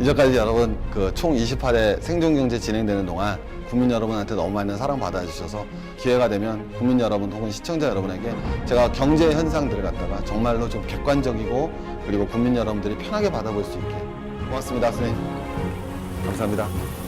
이제까지 여러분 그 총 28회 생존경제 진행되는 동안 국민 여러분한테 너무 많은 사랑 받아주셔서 기회가 되면 국민 여러분 혹은 시청자 여러분에게 제가 경제 현상들을 갖다가 정말로 좀 객관적이고 그리고 국민 여러분들이 편하게 받아볼 수 있게 고맙습니다 선생님. 감사합니다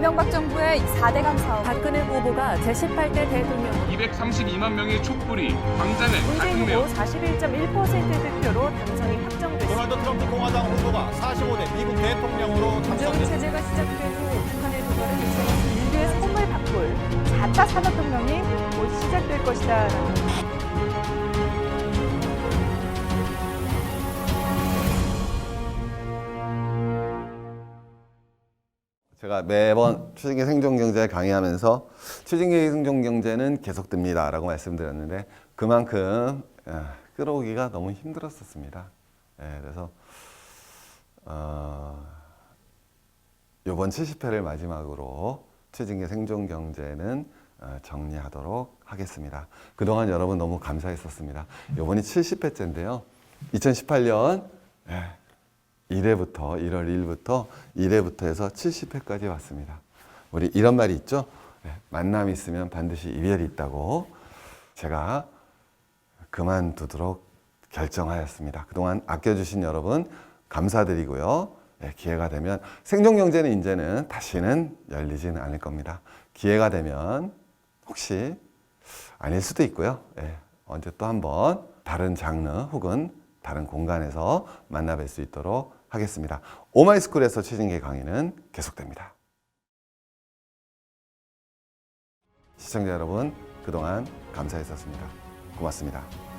이명박 정부의 4대강 사업 박근혜 후보가 제18대 대통령 232만 명의 촛불이 광장을 문재인 가득 메워 후보 41.1% 득표로 당선이 확정됐습니다. 도널드 트럼프 공화당 후보가 45대 미국 대통령으로 당선됐습니다. 체제가 시작된 후 북한의 도발은 이제 인류의 삶을 바꿀 4차 산업혁명이 곧 시작될 것이다. 제가 매번 추진기 생존경제 강의하면서 추진기 생존경제는 계속됩니다 라고 말씀드렸는데 그만큼 아, 끌어오기가 너무 힘들었었습니다. 예, 그래서 어, 이번 70회를 마지막으로 추진기 생존경제는 어, 정리하도록 하겠습니다. 그동안 여러분 너무 감사했었습니다. 이번이 70회째인데요. 2018년 1회부터 1월 1일부터 1회부터 해서 70회까지 왔습니다. 우리 이런 말이 있죠. 네, 만남이 있으면 반드시 이별이 있다고 제가 그만두도록 결정하였습니다. 그동안 아껴주신 여러분 감사드리고요. 네, 기회가 되면 생존경제는 이제는 다시는 열리지는 않을 겁니다. 기회가 되면 혹시 아닐 수도 있고요. 예, 언제 또 한번 다른 장르 혹은 다른 공간에서 만나뵐 수 있도록 하겠습니다. 오마이스쿨에서 최진계 강의는 계속됩니다. 시청자 여러분, 그동안 감사했었습니다. 고맙습니다.